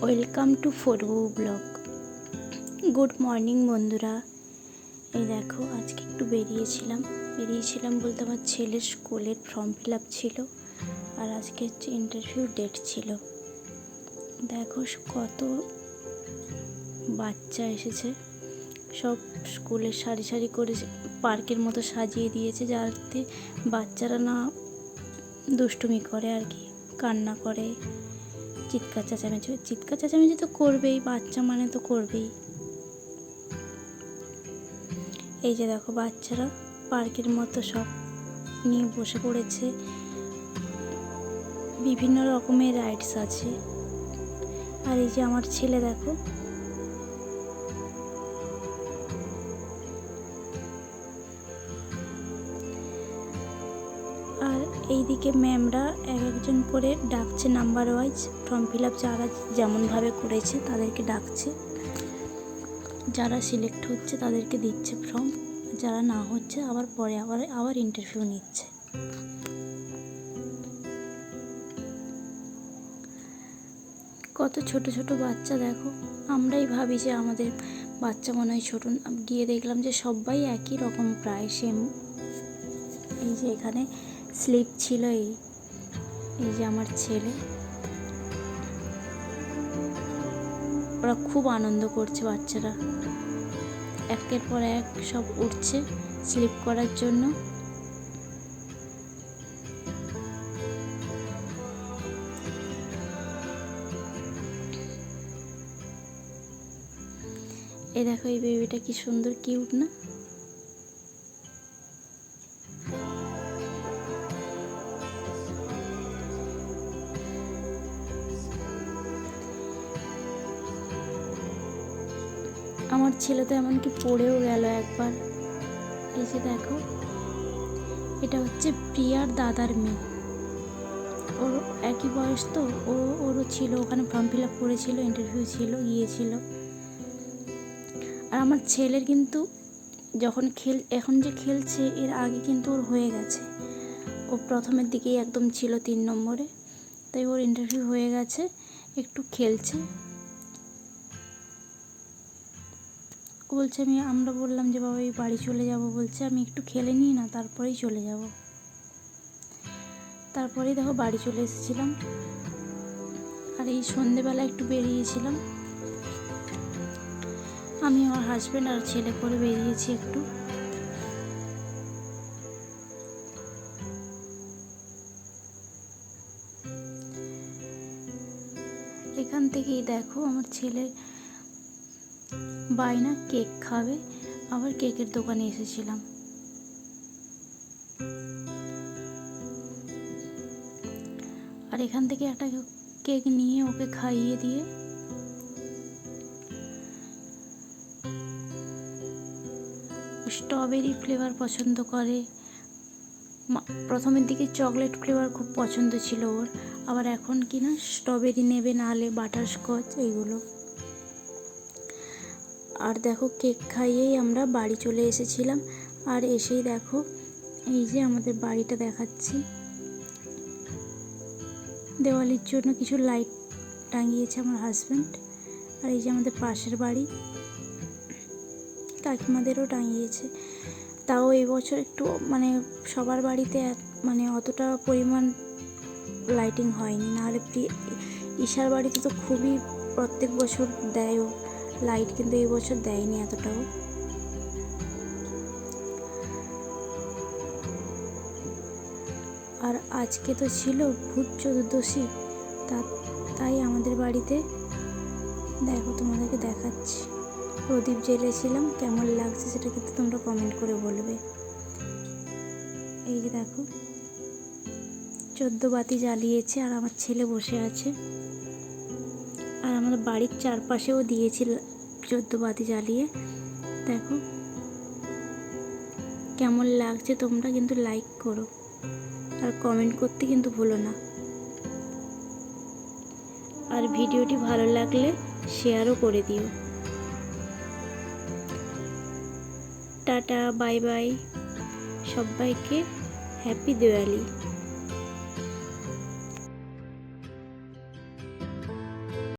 Welcome to ফোরবু blog. Good morning বন্ধুরা। এই দেখো, আজকে একটু বেরিয়েছিলাম। বেরিয়েছিলাম বলতে আমার ছেলের স্কুলের ফর্ম ফিল আপ ছিল আর আজকে হচ্ছে ইন্টারভিউ ডেট ছিল। দেখো কত বাচ্চা এসেছে। সব স্কুলের সারি সারি করে পার্কের মতো সাজিয়ে দিয়েছে যাতে বাচ্চারা না দুষ্টুমি করে আর কি, কান্না করে। চিৎকার চেঁচামেচি চিৎকার চেঁচামেচি তো করবেই, বাচ্চা মানে তো করবেই। এই যে দেখো, বাচ্চারা পার্কের মতো সব নিয়ে বসে পড়েছে। বিভিন্ন রকমের রাইডস আছে। আর এই যে আমার ছেলে দেখো এইদিকে ম্যামরা এক একজন করে ডাকছে number wise form fill up যারা যেমনভাবে করেছে তাদেরকে ডাকছে। যারা সিলেক্ট হচ্ছে তাদেরকে দিচ্ছে ফর্ম যারা না হচ্ছে আবার পরে আবার আবার ইন্টারভিউ নিচ্ছে। কত ছোট ছোট বাচ্চা দেখো, আমরাই ভাবি যে আমাদের বাচ্চা মনে হয় ছোটো গিয়ে দেখলাম যে সবাই একই রকম, প্রায় সেম এই যে এখানে স্লিপ ছিল এই এই যে আমার ছেলে। ওরা খুব আনন্দ করছে বাচ্চারা। একের পর এক সব উঠছে স্লিপ করার জন্য। এই দেখো এই বেবিটা কি সুন্দর কিউট না? আমার ছেলে তো এমনকি পড়েও গেল একবার। এই যে দেখো, এটা হচ্ছে প্রিয়ার দাদার মেয়ে। ওর একই বয়স তো, ও, ওরও ছিল, ওখানে ফর্ম ফিল আপ করেছিল ইন্টারভিউ ছিল, গিয়েছিল। আর আমার ছেলের কিন্তু যখন খেল, এখন যে খেলছে, এর আগে কিন্তু ওর হয়ে গেছে। ও প্রথমের দিকেই একদম ছিল তিন নম্বরে, তাই ওর ইন্টারভিউ হয়ে গেছে, একটু খেলছে। বলছে, আমি আমরা বললাম যে, বাবা, এই বাড়ি চলে যাব বলছে, আমি একটু খেলে নিই না, তারপরেই চলে যাব। তারপরেই দেখো বাড়ি চলে এসেছিলাম। আর এই সন্ধেবেলা একটু বেরিয়েছিলাম। আমি আমার হাজব্যান্ড আর ছেলে করে বেরিয়েছি একটু। এখান থেকেই দেখো আমার ছেলে বায়না কেক খাবে। আবার কেকের দোকানে এসেছিলাম। আর এখান থেকে একটা কেক নিয়ে ওকে খাইয়ে দিয়ে স্ট্রবেরি ফ্লেভার পছন্দ করে। প্রথমের দিকে চকলেট ফ্লেভার খুব পছন্দ ছিল ওর। আবার এখন কি না স্ট্রবেরি নেবে নাহলে বাটারস্কচ এইগুলো। আর দেখো কেক খাইয়েই আমরা বাড়ি চলে এসেছিলাম। আর এসেই দেখো এই যে আমাদের বাড়িটা দেখাচ্ছি। দেওয়ালির জন্য কিছু লাইট টাঙিয়েছে আমার হাজব্যান্ড আর এই যে আমাদের পাশের বাড়ি, কাকিমাদেরও টাঙিয়েছে। তাও এই বছর একটু মানে সবার বাড়িতে মানে অতটা পরিমাণ লাইটিং হয়নি। নাহলে প্রি- ঈশার বাড়িতে তো খুবই প্রত্যেক বছর দেয়ও। লাইট কিন্তু এই বছর দেয়নি এতটাও। আর আজকে তো ছিল ভূত চতুর্দশী, তা তাই আমাদের বাড়িতে দেখো তোমাদেরকে দেখাচ্ছি। প্রদীপ জ্বেলেছিলাম কেমন লাগছে সেটা কিন্তু তোমরা কমেন্ট করে বলবে। এই যে দেখো, চোদ্দ বাতি জ্বালিয়েছে আর আমার ছেলে বসে আছে। আর আমাদের বাড়ির চারপাশেও দিয়েছি চোদ্দ বাতি জ্বালিয়ে। দেখো। কেমন লাগছে তোমরা কিন্তু লাইক করো। আর কমেন্ট করতে কিন্তু ভুলো না। আর ভিডিওটি ভালো লাগলে শেয়ারও করে দিও। টাটা বাই বাই সবাইকে হ্যাপি দিওয়ালি।